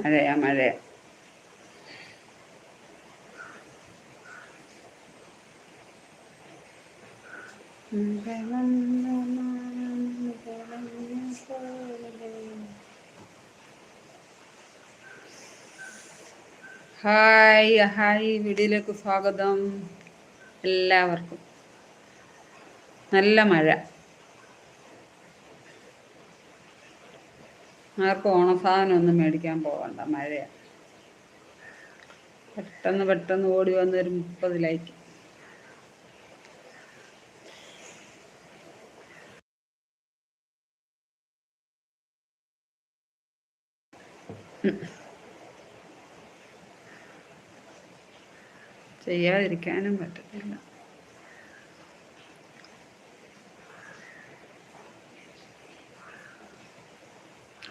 മഴയാ മഴയാ hi hi വീഡിയോയിലേക്ക് സ്വാഗതം. എല്ലാവർക്കും. നല്ല മഴ. ആർക്കും ഓണസാധനം ഒന്നും മേടിക്കാൻ പോകണ്ട മഴയാണ് പെട്ടെന്ന് പെട്ടെന്ന് ഓടി ഒരു മുപ്പത് ലൈക്ക് ചെയ്യാതിരിക്കാനും പറ്റത്തില്ല.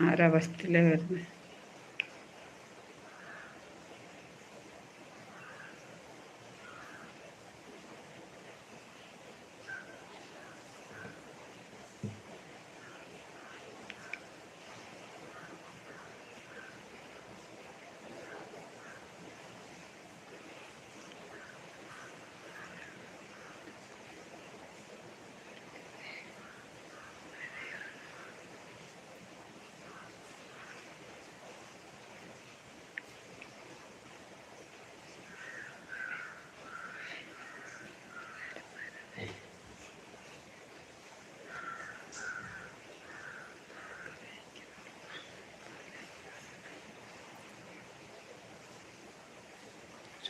ആരവസ്ഥയിലാണ് വരുന്നത്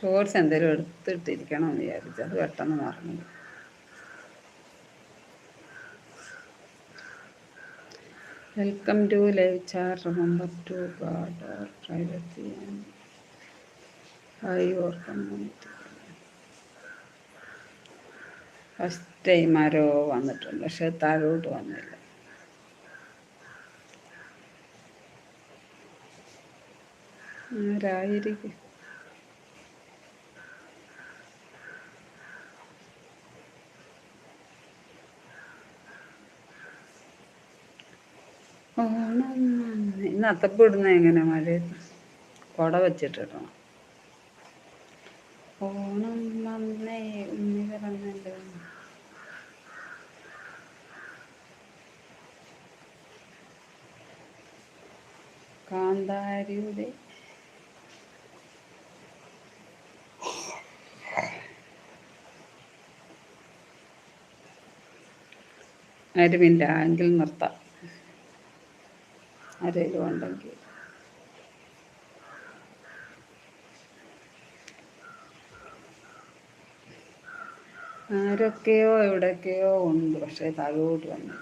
ഷോർട്സ് എന്തെങ്കിലും എടുത്തിട്ടിരിക്കണം എന്ന് വിചാരിച്ചു. അത് പെട്ടെന്ന് മറന്നു welcome to live chat remember to guard privacy and or first time ആരോ വന്നിട്ടുണ്ട്. പക്ഷെ താഴോട്ട് വന്നില്ല. ആരായിരിക്കും? ഓണം ഇന്ന് അത്തപ്പിടുന്ന എങ്ങനെ മഴ? കുട വെച്ചിട്ടിടണം ഓണം വന്നേ ഉണ്ണി പിറന്നല്ലോ കാന്താരിയുടെ ആരുമില്ല എങ്കിൽ നിർത്താം. ആരെങ്കിലും ഉണ്ടെങ്കിൽ. ആരൊക്കെയോ എവിടെയൊക്കെയോ ഉണ്ട് പക്ഷേ താഴോട്ട് വന്നു.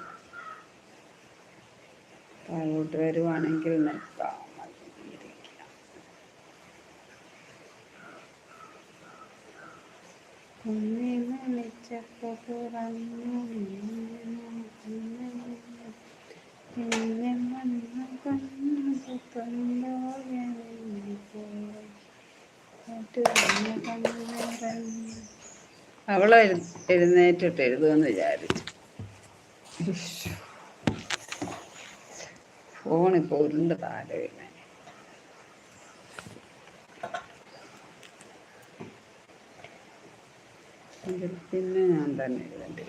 താഴോട്ട് വരുവാണെങ്കിൽ നിൽക്കാം. കുഞ്ഞിമണിച്ചപ്പ പുറന്നു പിന്നെ അവളെ എഴുന്നേറ്റിട്ട് എഴുതുമെന്ന് വിചാരിച്ചു. ഫോണിപ്പോ ഉരുണ്ട് താരമില്ല പിന്നെ ഞാൻ തന്നെ എഴുതേണ്ടി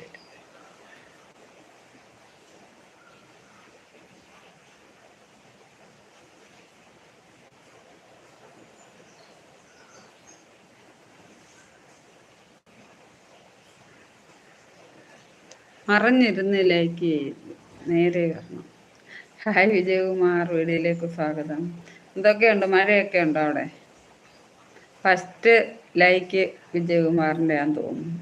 മറഞ്ഞിരുന്നിലേക്ക് നേരെ വരണം ഹായ് വിജയകുമാർ വീഡിയോയിലേക്ക് സ്വാഗതം. എന്തൊക്കെയുണ്ട്? മഴയൊക്കെ ഉണ്ടോ അവിടെ? ഫസ്റ്റ് ലൈക്ക് വിജയകുമാറിന്റെ ആന്ന് തോന്നുന്നു.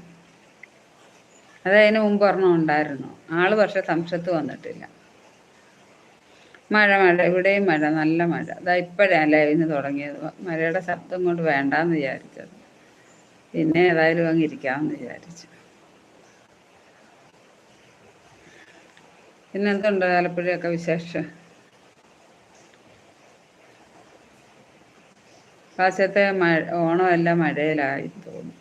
അതതിന് മുമ്പ് ഒരെണ്ണം ഉണ്ടായിരുന്നു. ആൾ പക്ഷെ സംശത്ത് വന്നിട്ടില്ല. മഴ മഴ. ഇവിടെയും മഴ. നല്ല മഴ. അതാ ഇപ്പോഴാണ് ലൈവിന് തുടങ്ങിയത്. മഴയുടെ ശബ്ദം കൊണ്ട് വേണ്ടാന്ന് വിചാരിച്ചത്. പിന്നെ ഏതായാലും അങ്ങ് ഇരിക്കാമെന്ന് വിചാരിച്ചു. പിന്നെ എന്തുണ്ട് ആലപ്പുഴയൊക്കെ വിശേഷം? പ്രാവശ്യത്തെ മഴ ഓണമെല്ലാം മഴയിലായി തോന്നുന്നു.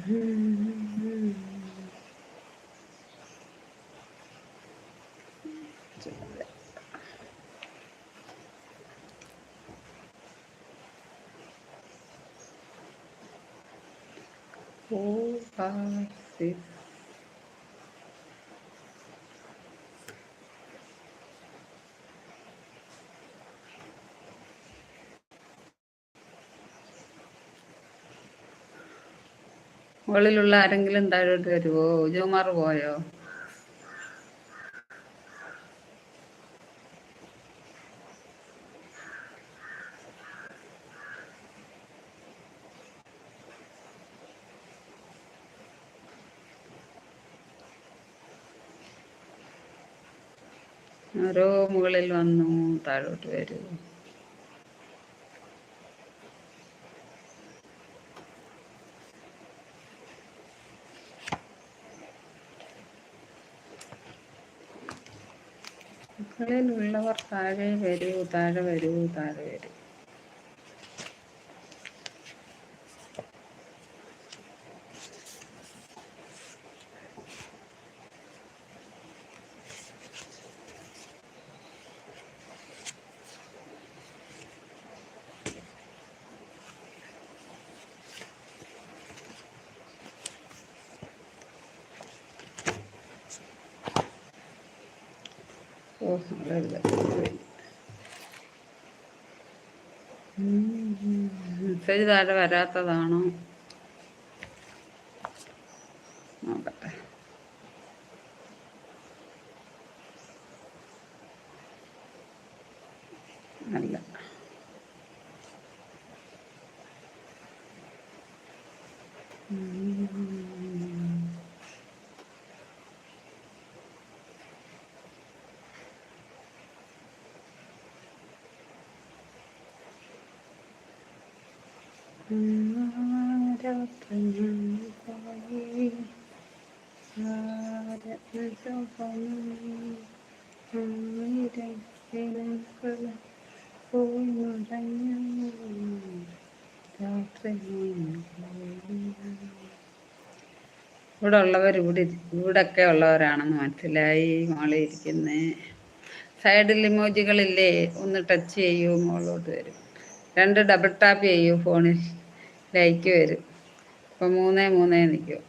Four, six. മുകളിലുള്ള ആരെങ്കിലും താഴോട്ട് വരുമോ ജോമാർ പോയോ ആരോ മുകളിൽ വന്നു താഴോട്ട് വരൂ. മുകളിലുള്ളവർ താഴെ വരൂ താഴെ വരൂ താഴെ വരൂ. മെസ്സേജ് താഴെ വരാത്തതാണോ? നോക്കട്ടെ. അല്ല ഇവിടെ ഉള്ളവർ ഇവിടെ ഇവിടൊക്കെ ഉള്ളവരാണെന്ന് മനസ്സിലായി. മോളെ ഇരിക്കുന്നേ. സൈഡിൽ ഇമോജികളില്ലേ? ഒന്ന് ടച്ച് ചെയ്യൂ മോളോട്ട് വരും. രണ്ട് ഡബിൾ ടാപ്പ് ചെയ്യൂ ഫോണിൽ ലൈക്ക് വരും. ഇപ്പം മൂന്നേ മൂന്നേ നിൽക്കും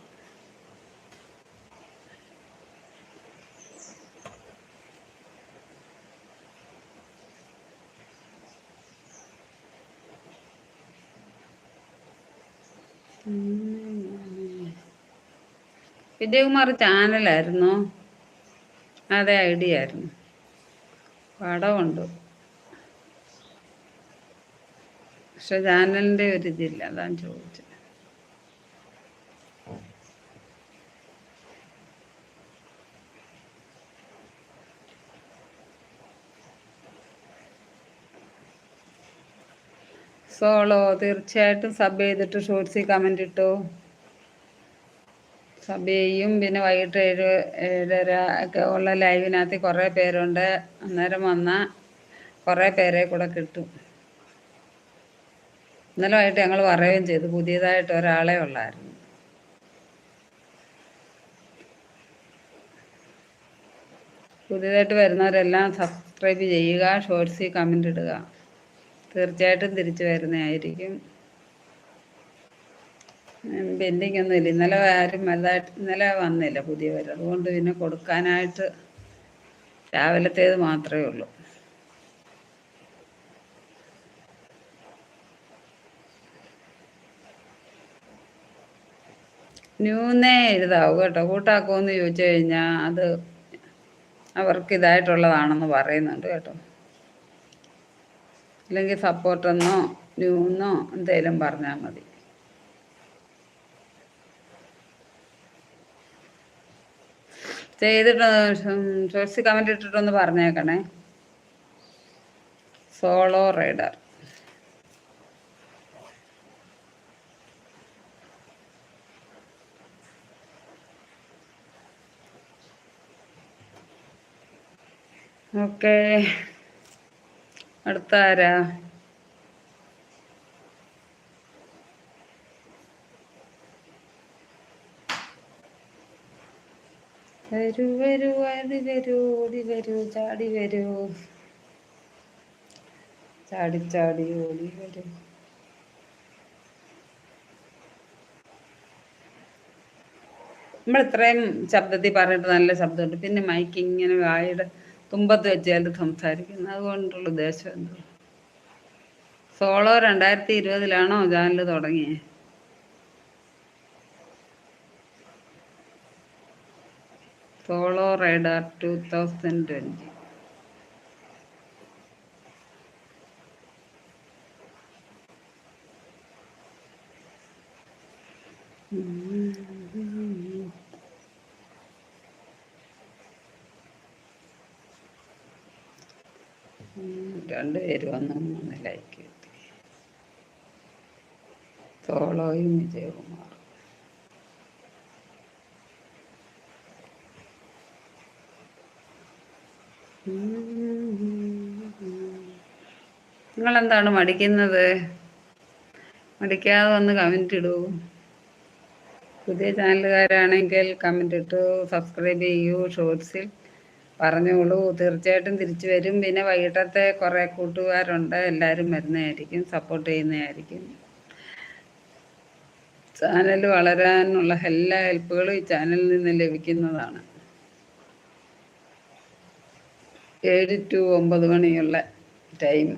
വിജയകുമാർ ചാനലായിരുന്നോ. അതെ ഐഡിയ ആയിരുന്നു. പടമുണ്ട്. പക്ഷെ ചാനലിന്റെ ഒരു ഇതില്ല അതാണ് ചോദിച്ചത്. സോളോ തീർച്ചയായിട്ടും സബ് ചെയ്തിട്ട് ഷോർട്സിൽ കമന്റ് ഇട്ടു. സബ് ചെയ്യും. പിന്നെ വൈകിട്ട് ഏഴ് ഏഴര ഒക്കെ ഉള്ള ലൈവിനകത്ത് കുറേ പേരുണ്ട്. അന്നേരം വന്നാൽ കുറേ പേരെ കൂടെ കിട്ടും. ഇന്നലെ വൈകിട്ട് ഞങ്ങൾ പറയുകയും ചെയ്തു. പുതിയതായിട്ട് ഒരാളെ ഉള്ളായിരുന്നു. പുതിയതായിട്ട് വരുന്നവരെല്ലാം സബ്സ്ക്രൈബ് ചെയ്യുക ഷോർട്സിൽ കമന്റ് ഇടുക. തീർച്ചയായിട്ടും തിരിച്ചു വരുന്നതായിരിക്കും. പെൻഡിങ് ഒന്നുമില്ല ഇന്നലെ ആരും വലുതായിട്ട് ഇന്നലെ വന്നില്ല പുതിയവർ അതുകൊണ്ട് പിന്നെ കൊടുക്കാനായിട്ട് രാവിലത്തേത് മാത്രമേ ഉള്ളൂ. ന്യൂന്നേ എഴുതാവൂ കേട്ടോ. കൂട്ടാക്കുമെന്ന് ചോദിച്ചു കഴിഞ്ഞാൽ അത് അവർക്ക് ഇതായിട്ടുള്ളതാണെന്ന് പറയുന്നുണ്ട് കേട്ടോ. അല്ലെങ്കിൽ സപ്പോർട്ടെന്നോ ന്യൂന്നോ എന്തേലും പറഞ്ഞാൽ മതി. ചെയ്തിട്ട് ഷോർട്സ് കമന്റ് ഇട്ടിട്ടൊന്ന് പറഞ്ഞേക്കണേ. സോളോ റൈഡർ ഓക്കെ അടുത്ത ആരാ വരൂ വരൂ അടി വരൂ ഓടി വരൂ ചാടി വരൂ. ചാടി ചാടി ഓടി വരൂ. നമ്മൾ ഇത്രയും ശബ്ദത്തിൽ പറഞ്ഞിട്ട് നല്ല ശബ്ദമുണ്ട്. പിന്നെ മൈക്ക് ഇങ്ങനെ വായുടെ തുമ്പത്ത് വെച്ചാൽ സംസാരിക്കുന്നത് അതുകൊണ്ടുള്ള ഉദ്ദേശം എന്തോ? സോളോ രണ്ടായിരത്തി ഇരുപതിലാണോ ചാനൽ തുടങ്ങിയത് solo rider two thousand twenty. രണ്ടുപേര് ഒന്ന് മൂന്ന് ലൈക്ക് കിട്ടി തോളോയും വിജയകുമാർ നിങ്ങളെന്താണ് മടിക്കുന്നത്? മടിക്കാതെ വന്ന് കമന്റ് ഇടൂ. പുതിയ ചാനലുകാരാണെങ്കിൽ കമന്റ് ഇട്ടു സബ്സ്ക്രൈബ് ചെയ്യൂ ഷോർട്സിൽ പറഞ്ഞോളൂ തീർച്ചയായിട്ടും തിരിച്ചു വരും. പിന്നെ വൈകിട്ടത്തെ കുറേ കൂട്ടുകാരുണ്ട്. എല്ലാവരും വരുന്നതായിരിക്കും. സപ്പോർട്ട് ചെയ്യുന്നതായിരിക്കും. ചാനൽ വളരാനുള്ള എല്ലാ ഹെൽപ്പുകളും ഈ ചാനലിൽ നിന്ന് ലഭിക്കുന്നതാണ്. ഏഴ് ടു ഒമ്പത് മണിയുള്ള ടൈം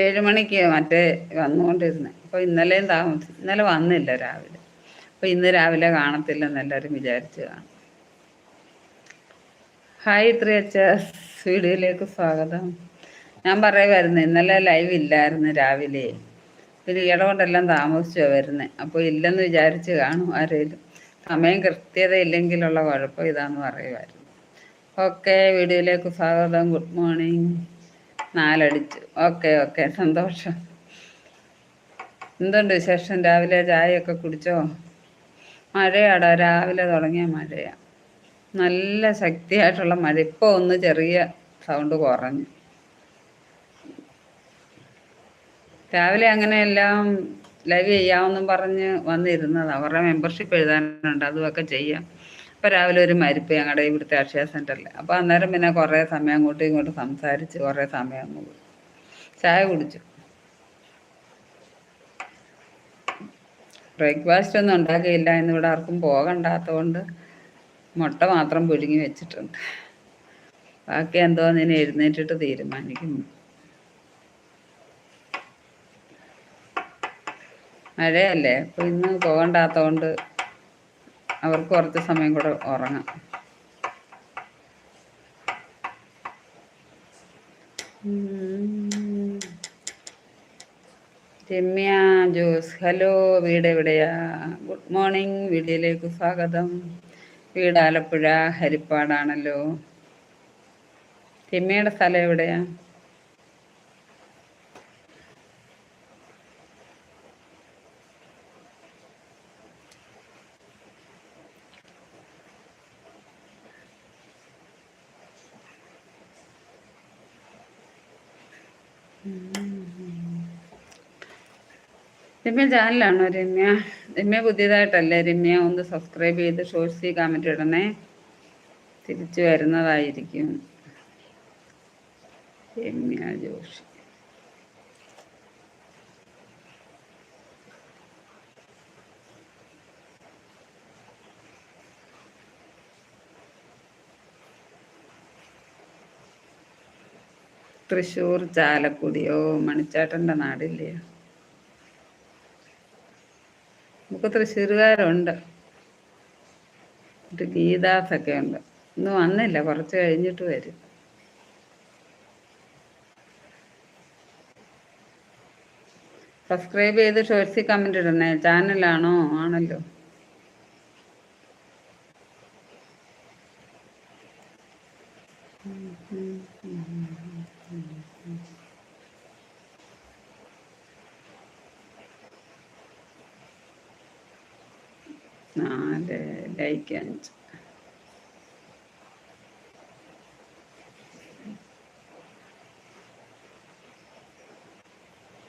ഏഴ് മണിക്ക് മറ്റേ വന്നുകൊണ്ടിരുന്നത് അപ്പോൾ ഇന്നലെയും താമസിച്ചു ഇന്നലെ വന്നില്ല രാവിലെ. അപ്പോൾ ഇന്ന് രാവിലെ കാണത്തില്ലെന്ന് എല്ലാവരും വിചാരിച്ചു കാണും ഹായ് ത്രീ അച്ഛ വീഡിയോയിലേക്ക് സ്വാഗതം. ഞാൻ പറയുമായിരുന്നു ഇന്നലെ ലൈവ് ഇല്ലായിരുന്നു രാവിലെ. പിന്നെ ഇടകൊണ്ടെല്ലാം കൊണ്ടെല്ലാം താമസിച്ചോ വരുന്നത് അപ്പോൾ ഇല്ലെന്ന് വിചാരിച്ച് കാണും ആരേലും. സമയം കൃത്യത ഇല്ലെങ്കിലുള്ള കുഴപ്പം ഇതാന്ന് പറയുമായിരുന്നു ഓക്കെ വീഡിയോയിലേക്ക് സ്വാഗതം. Good morning. നാലടിച്ചു. Okay okay. സന്തോഷം. എന്തുണ്ട് വിശേഷം? രാവിലെ ചായയൊക്കെ കുടിച്ചോ? മഴയാടാ. രാവിലെ തുടങ്ങിയ മഴയാ. നല്ല ശക്തിയായിട്ടുള്ള മഴ. ഇപ്പോൾ ഒന്ന് ചെറിയ സൗണ്ട് കുറഞ്ഞു. രാവിലെ അങ്ങനെയെല്ലാം ലൈവ് ചെയ്യാമെന്നും പറഞ്ഞ് വന്നിരുന്നത്. അവരുടെ മെമ്പർഷിപ്പ് എഴുതാനുണ്ട്. അതുമൊക്കെ ചെയ്യാം. അപ്പോൾ രാവിലെ ഒരു മരിപ്പ് ഞങ്ങളുടെ ഇവിടുത്തെ അക്ഷയ സെന്ററിൽ അപ്പോൾ അന്നേരം പിന്നെ കുറേ സമയം അങ്ങോട്ടും ഇങ്ങോട്ടും സംസാരിച്ച് കുറേ സമയം ചായ കുടിച്ചു. ബ്രേക്ക്ഫാസ്റ്റ് ഒന്നും ഉണ്ടാക്കിയില്ല. ഇന്നിവിടെ ആർക്കും പോകണ്ടാത്തതുകൊണ്ട് മുട്ട മാത്രം പുഴുങ്ങി വെച്ചിട്ടുണ്ട്. ബാക്കി എന്തോന്ന് ഇനി എഴുന്നേറ്റിട്ട് തീരുമാനിക്കും. മഴയല്ലേ? അപ്പോൾ ഇന്ന് പോകണ്ടാത്തതുകൊണ്ട് അവർക്ക് കുറച്ച് സമയം കൂടെ ഉറങ്ങാം. രമ്യ ജോസ് ഹലോ വീട് എവിടെയാ? ഗുഡ് മോർണിംഗ് വീഡിയോയിലേക്ക് സ്വാഗതം. വീട് ആലപ്പുഴ ഹരിപ്പാടാണല്ലോ. രമ്യയുടെ സ്ഥലം എവിടെയാ? രമ്യ ചാനലാണോ രമ്യ? രമ്യ പുതിയതായിട്ടല്ലേ രമ്യ? ഒന്ന് സബ്സ്ക്രൈബ് ചെയ്ത് ഷോർട്സി കമന്റ് ഇടണേ. തിരിച്ചു വരുന്നതായിരിക്കും. രമ്യ ജോഷി. തൃശ്ശൂർ ചാലക്കുടിയോ മണിച്ചാട്ടന്റെ നാടില്ലേ? നമുക്ക് തൃശ്ശൂരുകാരുണ്ട്. എന്നിട്ട് ഗീതാസൊക്കെ ഉണ്ട്. ഇന്ന് വന്നില്ല കുറച്ച് കഴിഞ്ഞിട്ട് വരും. സബ്സ്ക്രൈബ് ചെയ്ത് ഷോർട്സിൽ കമന്റ് ഇടണേ. ചാനലാണോ? ആണല്ലോ. Mm-hmm. നാല് ലൈക്ക് അഞ്ച്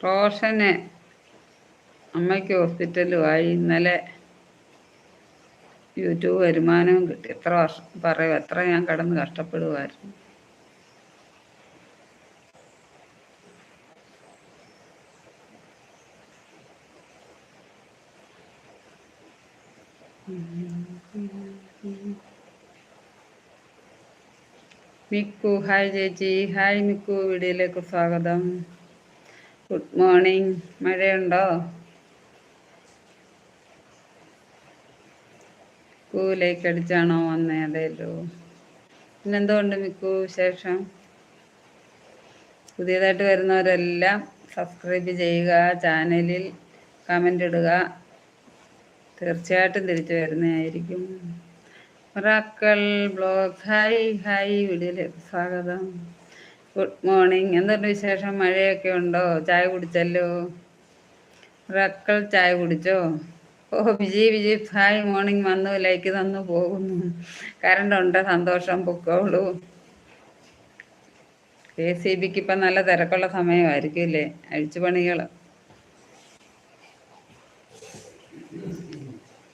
റോഷന് അമ്മയ്ക്ക് ഹോസ്പിറ്റലുമായി ഇന്നലെ യൂട്യൂബ് വരുമാനവും കിട്ടി. എത്ര വർഷം പറയുമോ എത്ര ഞാൻ കിടന്ന് കഷ്ടപ്പെടുമായിരുന്നു മിക്കു ഹായ് ചേച്ചി ഹായ് മിക്കു വീഡിയോയിലേക്ക് സ്വാഗതം. ഗുഡ് മോർണിംഗ് മഴയുണ്ടോ? കൂലേക്ക് അടിച്ചാണോ വന്നേ? അതേല്ലോ. പിന്നെന്തുകൊണ്ട് മിക്കു വിശേഷം? പുതിയതായിട്ട് വരുന്നവരെല്ലാം സബ്സ്ക്രൈബ് ചെയ്യുക ചാനലിൽ കമന്റ് ഇടുക. തീർച്ചയായിട്ടും തിരിച്ചു വരുന്നതായിരിക്കും. ഒരാക്കൾ ബ്ലോഗ്. ഹായ് ഹായ് വീഡിയോയിലേക്ക് സ്വാഗതം. Good morning. എന്തുണ്ട് വിശേഷം? മഴയൊക്കെ ഉണ്ടോ? ചായ കുടിച്ചല്ലോ? ഒരാക്കൾ ചായ കുടിച്ചോ? ഓ വിജയ് വിജയ് ഹായ് മോർണിംഗ്. വന്നു ലൈക്ക് തന്നു പോകുന്നു. കറണ്ട് ഉണ്ട് സന്തോഷം പൊക്കോളൂ. കെ സി ബിക്ക് ഇപ്പം നല്ല തിരക്കുള്ള സമയമായിരിക്കും അല്ലേ? അഴിച്ചുപണികൾ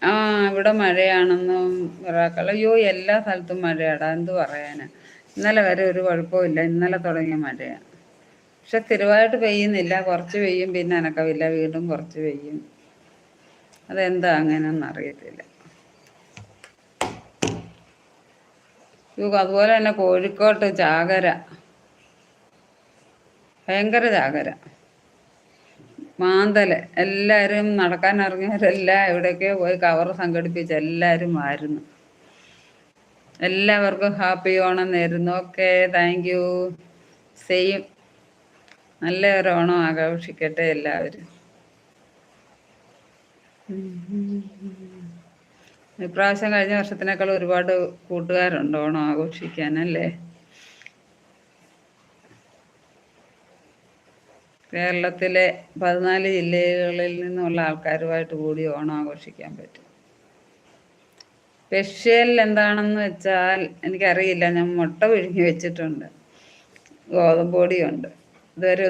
ആ ഇവിടെ മഴയാണെന്നും ഒരാക്കൾ അയ്യോ എല്ലാ സ്ഥലത്തും മഴയാടാ എന്ത് പറയാനാ? ഇന്നലെ വരെ ഒരു കുഴപ്പമില്ല ഇന്നലെ തുടങ്ങിയ മഴയാണ് പക്ഷെ സ്ഥിരമായിട്ട് പെയ്യുന്നില്ല കുറച്ച് പെയ്യും പിന്നെ അനക്കമില്ല വീണ്ടും കുറച്ച് പെയ്യും. അതെന്താ അങ്ങനെയൊന്നും അറിയത്തില്ല. അതുപോലെ തന്നെ കോഴിക്കോട്ട് ചാകര. ഭയങ്കര ചാകര. മാന്തൽ. എല്ലാവരും നടക്കാൻ ഇറങ്ങിയവരെല്ലാം എവിടെയൊക്കെയോ പോയി കവർ സംഘടിപ്പിച്ച് എല്ലാവരും ആയിരുന്നു. എല്ലാവർക്കും ഹാപ്പി ഓണം നേരുന്നു. ഓക്കെ താങ്ക് യു സെയിം നല്ല ഒരു ഓണം ആഘോഷിക്കട്ടെ എല്ലാവരും. ഇപ്രാവശ്യം കഴിഞ്ഞ വർഷത്തിനേക്കാൾ ഒരുപാട് കൂട്ടുകാരുണ്ട് ഓണം ആഘോഷിക്കാനല്ലേ കേരളത്തിലെ പതിനാല് ജില്ലകളിൽ നിന്നുള്ള ആൾക്കാരുമായിട്ട് കൂടി ഓണം ആഘോഷിക്കാൻ പറ്റും. സ്പെഷ്യൽ എന്താണെന്ന് വെച്ചാൽ എനിക്കറിയില്ല. ഞാൻ മുട്ട പുഴുങ്ങി വെച്ചിട്ടുണ്ട്. ഗോതമ്പൊടിയുണ്ട് ഇതുവരെ